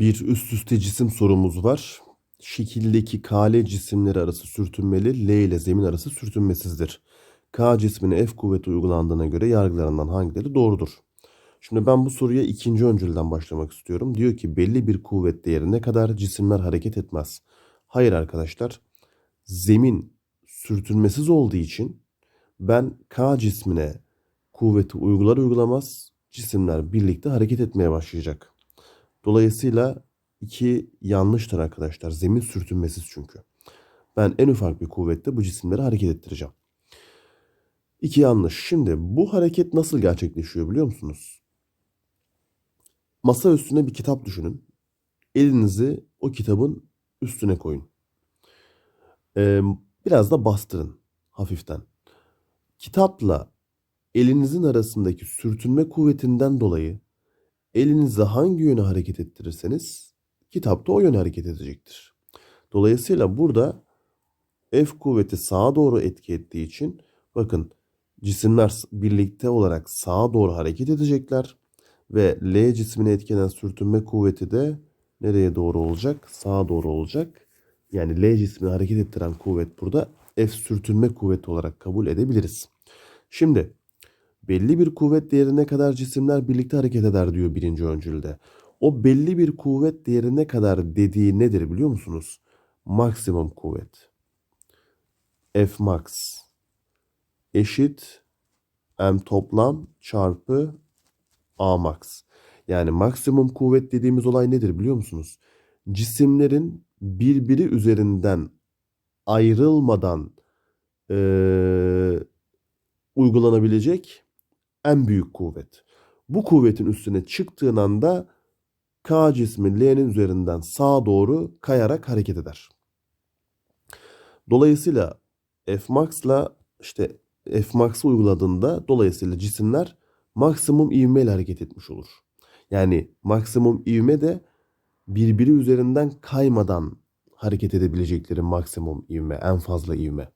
Bir üst üste cisim sorumuz var. Şekildeki KL cisimleri arası sürtünmeli, L ile zemin arası sürtünmesizdir. K cismine F kuvveti uygulandığına göre yargılarından hangileri doğrudur? Şimdi ben bu soruya ikinci öncülden başlamak istiyorum. Diyor ki belli bir kuvvet değerine kadar cisimler hareket etmez. Hayır arkadaşlar. Zemin sürtünmesiz olduğu için ben K cismine kuvveti uygular uygulamaz cisimler birlikte hareket etmeye başlayacak. Dolayısıyla iki yanlıştır arkadaşlar. Zemin sürtünmesiz çünkü. Ben en ufak bir kuvvetle bu cisimleri hareket ettireceğim. İki yanlış. Şimdi bu hareket nasıl gerçekleşiyor biliyor musunuz? Masa üstüne bir kitap düşünün. Elinizi o kitabın üstüne koyun. Ee, biraz da bastırın hafiften. Kitapla elinizin arasındaki sürtünme kuvvetinden dolayı elinizi hangi yöne hareket ettirirseniz kitap da o yöne hareket edecektir. Dolayısıyla burada F kuvveti sağa doğru etki ettiği için bakın cisimler birlikte olarak sağa doğru hareket edecekler ve L cismine etkilenen sürtünme kuvveti de nereye doğru olacak? Sağa doğru olacak. Yani L cismini hareket ettiren kuvvet burada F sürtünme kuvveti olarak kabul edebiliriz. Şimdi belli bir kuvvet değerine kadar cisimler birlikte hareket eder diyor birinci öncülde. O belli bir kuvvet değerine kadar dediği nedir biliyor musunuz? Maksimum kuvvet. F max eşit M toplam çarpı A max. Yani maksimum kuvvet dediğimiz olay nedir biliyor musunuz? Cisimlerin birbiri üzerinden ayrılmadan eee, uygulanabilecek en büyük kuvvet. Bu kuvvetin üstüne çıktığın anda K cismi L'nin üzerinden sağa doğru kayarak hareket eder. Dolayısıyla F max'la işte F max'ı uyguladığında dolayısıyla cisimler maksimum ivmeyle hareket etmiş olur. Yani maksimum ivme de birbiri üzerinden kaymadan hareket edebilecekleri maksimum ivme, en fazla ivme.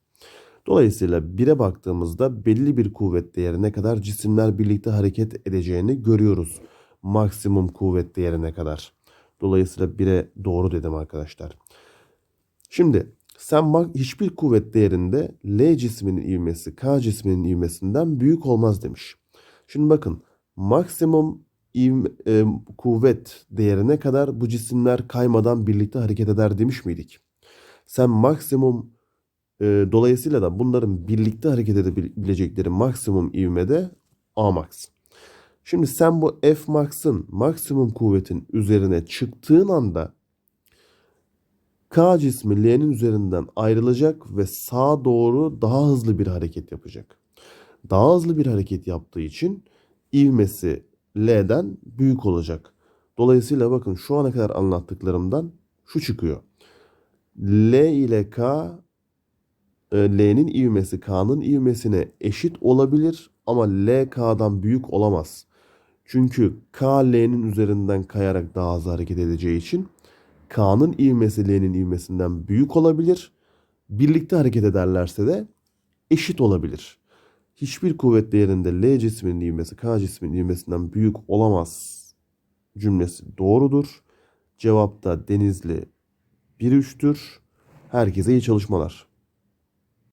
Dolayısıyla 1'e baktığımızda belli bir kuvvet değerine kadar cisimler birlikte hareket edeceğini görüyoruz. Maksimum kuvvet değerine kadar. Dolayısıyla 1'e doğru dedim arkadaşlar. Şimdi sen hiçbir kuvvet değerinde L cisminin ivmesi K cisminin ivmesinden büyük olmaz demiş. Şimdi bakın maksimum ivme, e, kuvvet değerine kadar bu cisimler kaymadan birlikte hareket eder demiş miydik? Sen maksimum e, dolayısıyla da bunların birlikte hareket edebilecekleri maksimum ivmede A max. Şimdi sen bu F max'ın maksimum kuvvetin üzerine çıktığın anda K cismi L'nin üzerinden ayrılacak ve sağa doğru daha hızlı bir hareket yapacak. Daha hızlı bir hareket yaptığı için ivmesi L'den büyük olacak. Dolayısıyla bakın şu ana kadar anlattıklarımdan şu çıkıyor. L ile K L'nin ivmesi K'nın ivmesine eşit olabilir ama L K'dan büyük olamaz. Çünkü K L'nin üzerinden kayarak daha hızlı hareket edeceği için K'nın ivmesi L'nin ivmesinden büyük olabilir. Birlikte hareket ederlerse de eşit olabilir. Hiçbir kuvvet değerinde L cisminin ivmesi K cisminin ivmesinden büyük olamaz cümlesi doğrudur. Cevapta Denizli 1-3'tür. Herkese iyi çalışmalar.